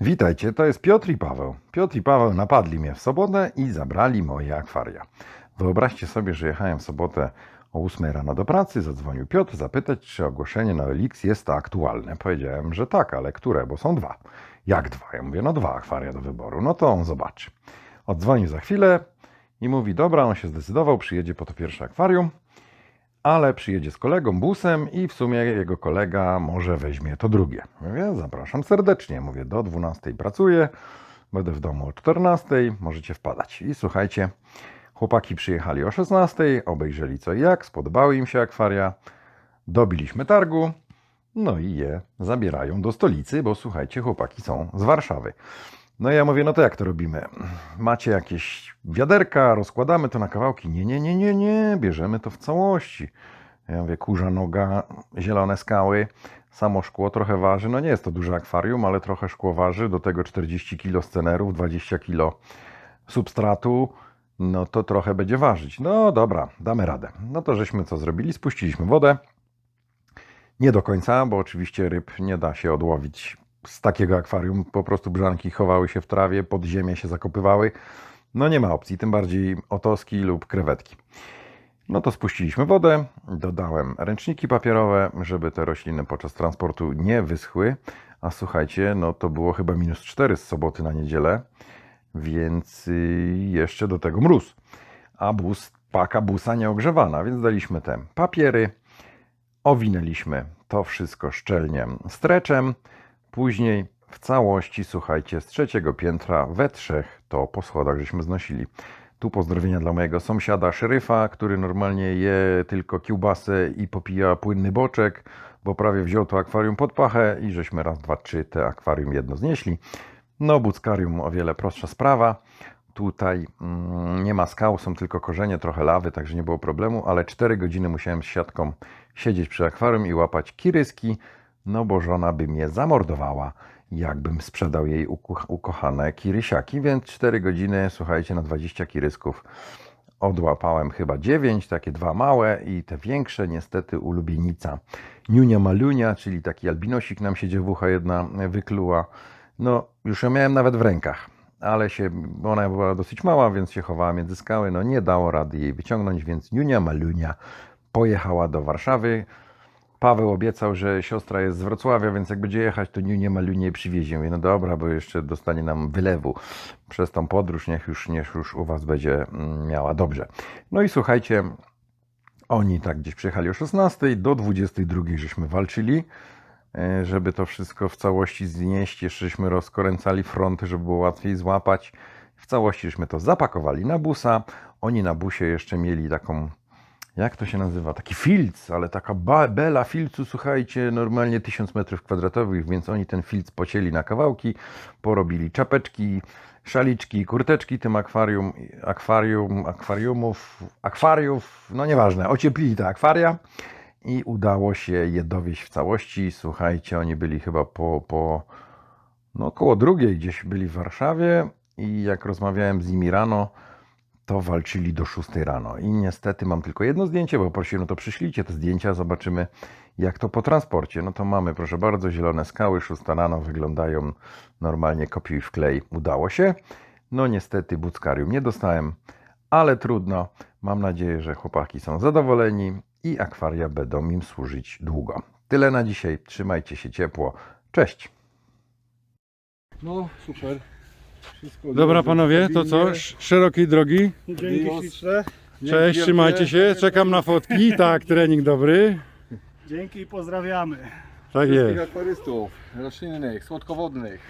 Witajcie, to jest Piotr i Paweł. Piotr i Paweł napadli mnie w sobotę i zabrali moje akwaria. Wyobraźcie sobie, że jechałem w sobotę o 8 rano do pracy, zadzwonił Piotr zapytać, czy ogłoszenie na Elix jest aktualne. Powiedziałem, że tak, ale które, bo są dwa. Jak dwa? Ja mówię, no dwa akwaria do wyboru, no to on zobaczy. Odzwonił za chwilę i mówi, dobra, on się zdecydował, przyjedzie po to pierwsze akwarium, ale przyjedzie z kolegą busem i w sumie jego kolega może weźmie to drugie. Mówię, zapraszam serdecznie. Mówię, do 12 pracuję, będę w domu o 14, możecie wpadać. I słuchajcie, chłopaki przyjechali o 16, obejrzeli co i jak, spodobały im się akwaria, dobiliśmy targu, no i je zabierają do stolicy, bo słuchajcie, chłopaki są z Warszawy. No i ja mówię, no to jak to robimy? Macie jakieś wiaderka, rozkładamy to na kawałki? Nie, nie, nie, nie, nie, bierzemy to w całości. Ja mówię, kurza noga, zielone skały, samo szkło trochę waży. No nie jest to duże akwarium, ale trochę szkło waży. Do tego 40 kg scenerów, 20 kg substratu. No to trochę będzie ważyć. No dobra, damy radę. No to żeśmy co zrobili? Spuściliśmy wodę. Nie do końca, bo oczywiście ryb nie da się odłowić z takiego akwarium. Po prostu brzanki chowały się w trawie, pod ziemię się zakopywały. No nie ma opcji, tym bardziej otoski lub krewetki. No to spuściliśmy wodę, dodałem ręczniki papierowe, żeby te rośliny podczas transportu nie wyschły. A słuchajcie, no to było chyba minus 4 z soboty na niedzielę, więc y, jeszcze do tego mróz. A bus, paka busa nieogrzewana, więc daliśmy te papiery, owinęliśmy to wszystko szczelnie streczem. Później w całości, słuchajcie, z trzeciego piętra we trzech to po schodach żeśmy znosili. Tu pozdrowienia dla mojego sąsiada, szeryfa, który normalnie je tylko kiełbasę i popija płynny boczek, bo prawie wziął to akwarium pod pachę i żeśmy raz, dwa, trzy te akwarium jedno znieśli. No, buckarium o wiele prostsza sprawa. Tutaj mm, nie ma skał, są tylko korzenie, trochę lawy, także nie było problemu, ale 4 godziny musiałem z siatką siedzieć przy akwarium i łapać kiryski, no bo żona by mnie zamordowała, jakbym sprzedał jej uko- ukochane kirysiaki, więc 4 godziny, słuchajcie, na 20 kirysków odłapałem chyba 9, takie dwa małe i te większe, niestety ulubienica Niunia Malunia, czyli taki albinosik nam się dziewucha jedna wykluła. No, już ją miałem nawet w rękach, ale się, ona była dosyć mała, więc się chowała między skały, no nie dało rady jej wyciągnąć, więc Niunia Malunia pojechała do Warszawy. Paweł obiecał, że siostra jest z Wrocławia, więc jak będzie jechać, to Niunie Malunie jej przywiezie. Mówię, no dobra, bo jeszcze dostanie nam wylewu przez tą podróż, niech już, niech już u Was będzie mm, miała dobrze. No i słuchajcie, oni tak gdzieś przyjechali o 16, do 22 żeśmy walczyli, e, żeby to wszystko w całości znieść. Jeszcze żeśmy rozkręcali fronty, żeby było łatwiej złapać. W całości żeśmy to zapakowali na busa. Oni na busie jeszcze mieli taką, jak to się nazywa, taki filc, ale taka bela filcu, słuchajcie, normalnie 1000 metrów kwadratowych, więc oni ten filc pocięli na kawałki, porobili czapeczki, szaliczki, kurteczki tym akwarium, akwarium, akwariumów, akwariów, no nieważne, ocieplili te akwaria i udało się je dowieść w całości. Słuchajcie, oni byli chyba po, po no około drugiej gdzieś byli w Warszawie i jak rozmawiałem z nimi rano, to walczyli do 6 rano. I niestety mam tylko jedno zdjęcie, bo prosiłem, no to przyślijcie te zdjęcia, zobaczymy jak to po transporcie. No to mamy, proszę bardzo, zielone skały, 6 rano wyglądają normalnie kopiuj w klej. Udało się. No niestety buckarium nie dostałem, ale trudno. Mam nadzieję, że chłopaki są zadowoleni i akwaria będą im służyć długo. Tyle na dzisiaj. Trzymajcie się ciepło. Cześć. No, super. Wszystko Dobra panowie, to co? Sz- Szerokiej drogi. Dzięki śliczne. śliczne. Cześć, trzymajcie się. Czekam na fotki. Tak, trening dobry. Dzięki i pozdrawiamy. Tak Wszystkich jest. akwarystów roślinnych, słodkowodnych.